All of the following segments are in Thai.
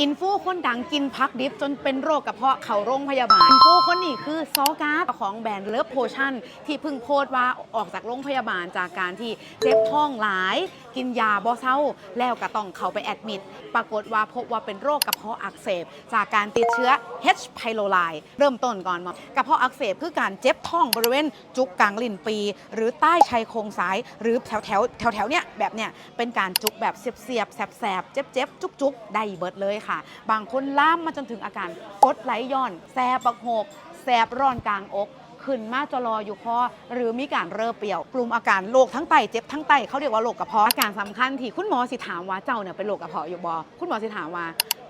อินฟูคนดังกินพักดิบจนเป็นโรคกระเพาะเข่าโรงพยาบาล อินฟูคนนี้คือซอการ์ดของแบรนด์เลิฟโพชั่นที่เพิ่งโพสต์ว่าออกจากโรงพยาบาลจากการที่เจ็บท้องหลาย กินยาบ่เศร้า แล้วก็ต้องเข้าไปแอดมิดปรากฏว่าพบว่าเป็นโรคกระเพาะอักเสบ จากการติดเชื้อ H. pylori เริ่มต้นก่อนมากระเพาะอักเสบคือการเจ็บท้องบริเวณจุกกลางลิ้นปี หรือใต้ชายโครงซ้าย หรือแถวแถวแถวแถวเนี้ยแบบเนี้ยเป็นการจุกแบบเสียบเสียบแสบแสบเจ็บเจ็บจุกจุกได้เบิดเลยค่ะ บางคนล่ามมาจนถึงอาการกดไหลย้อน แสบปักหก แสบร้อนกลางอกขึ้นมาจรออยู่คอหรือมีการเร่อเปรียว กลุ่มอาการโรคทั้งไตเจ็บทั้งไตเขาเรียกว่าโรคกระเพาะอาการสำคัญที่คุณหมอสิถามว่าเจ้าเนี่ยเป็นโรคกระเพาะอยู่บอคุณหมอสิถามว่า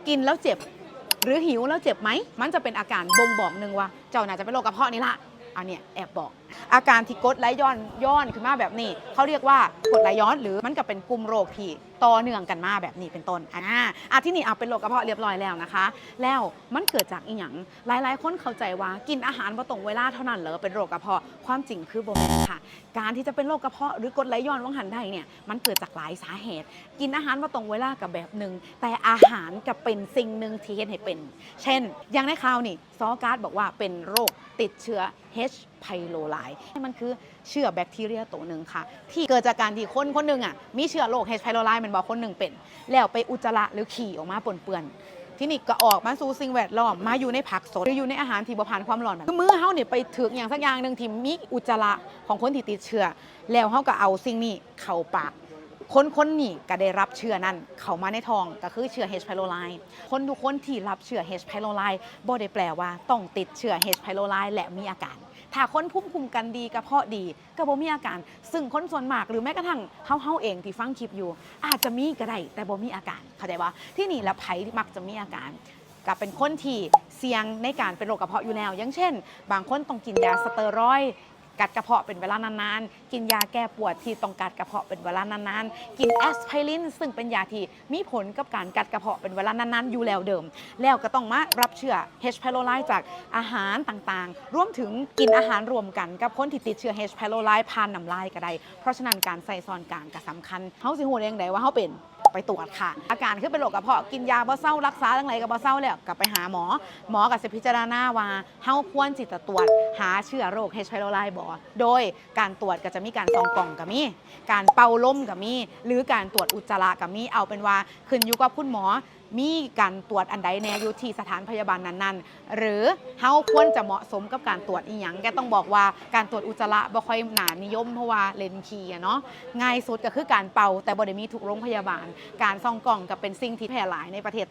กินแล้วเจ็บ หรือหิวแล้วเจ็บไหมมันจะเป็นอาการบ่งบอกหนึ่งว่า เจ้าน่าจะเป็นโรคกระเพาะนี่ละอันเนี้ยแอบบอก อาการที่กดไหลย้อนย้อนขึ้นมาแบบนี้ เขาเรียกว่ากดไหลย้อนหรือมันก็เป็นกลุ่มโรคที่ต่อเนื่องกันมาแบบนี้เป็นต้นอ่าอะที่นี่เอาเป็นโรคกระเพาะเรียบร้อยแล้วนะคะ แล้วมันเกิดจากอีหยังหลายๆ คนเข้าใจว่ากินอาหารบ่ตรงเวลาเท่านั้นเหรอเป็นโรคกระเพาะความจริงคือบ่แม่นค่ะ การที่จะเป็นโรคกระเพาะหรือกดไหลย้อนว่างหันได้เนี่ยมันเกิดจากหลายสาเหตุ กินอาหารบ่ตรงเวลากับแบบหนึ่งแต่อาหารกับเป็นสิ่งหนึ่งที่เฮ็ดให้เป็น เช่น อย่างในข่าวนี่ซอการ์ดบอกว่าเป็นโรคติดเชื้อ H. าย มันคือเชื้อแบคทีเรียตัวหนึ่งค่ะ ที่เกิดจากการที่คนคนหนึ่งอะมีเชื้อโรคเฮชไพโรไลมันบอกคนหนึ่งเป็น แล้วไปอุจจาระหรือขี่ออกมาปนเปื้อนที่นี่ก็ออกมาสู่สิ่งแวดล้อมมาอยู่ในผักสดหรืออยู่ในอาหารที่บ่ผ่านความร้อนคือมือเฮาเนี่ยไปถึงอย่างสักอย่างหนึ่งที่มีอุจจาระของคนที่ติดเชื้อแล้วเฮาก็เอาสิ่งนี้เข้าปาก คนคนนี้ก็ได้รับเชื้อนั้น เข้ามาในท้องก็คือเชื้อ H. pylori คนทุกคนที่รับเชื้อ H. pylori บ่ได้แปลว่าต้องติดเชื้อ H. pylori และมีอาการ ถ้าคนภูมิคุ้มกันดีกระเพาะดีก็บ่มีอาการ ซึ่งคนส่วนมากหรือแม้กระทั่งเฮาเฮาเองที่ฟังคลิปอยู่ อาจจะมีก็ได้แต่บ่มีอาการเข้าใจว่าที่นี่ละไผมักจะมีอาการกับเป็นคนที่เสี่ยงในการเป็นโรคกระเพาะอยู่แล้วอย่างเช่น บางคนต้องกินยาสเตียรอย กัดกระเพาะเป็นเวลานานๆ กินยาแก้ปวดที่ต้องกัดกระเพาะเป็นเวลานานๆ กินแอสไพรินซึ่งเป็นยาที่มีผลกับการกัดกระเพาะเป็นเวลานานๆ อยู่แล้วเดิม แล้วก็ต้องมารับเชื้อ H. pylori จากอาหารต่างๆ รวมถึงกินอาหารรวมกันกับคนที่ติดเชื้อ H. pylori ผ่านน้ำลายก็ได้ เพราะฉะนั้นการใส่ซอนกลางก็สำคัญ เฮาสิฮู้ได้จังไดว่าเฮาเป็น ไปตรวจค่ะ อาการคือเป็นโรคกระเพาะกินยาบ่เศร้ารักษาทั้งไรก็บ่เศร้าแล้วกลับไปหาหมอ หมอกับสิพิจารณาว่าเฮาควรจิตตรวจ หาเชื้อโรค H. pylori บ่โดยการตรวจก็จะมีการส่องกล่องก็มี การเป่าลมก็มี หรือการตรวจอุจจาระก็มีเอาเป็นว่าขึ้นอยู่กับคุณหมอมีการตรวจอันใดแน่อยู่ที่สถานพยาบาลนั้นๆ หรือเฮาควรจะเหมาะสมกับการตรวจอีหยังแกต้องบอกว่าการตรวจอุจจาระบ่ค่อยหนานิยมเพราะว่าเลนคีอะเนาะง่ายสุดก็คือการเป่าแต่บ่ได้มีทุกโรงพยาบาลการซองกล่องกับเป็นสิ่งที่แพร่หลายในประเทศ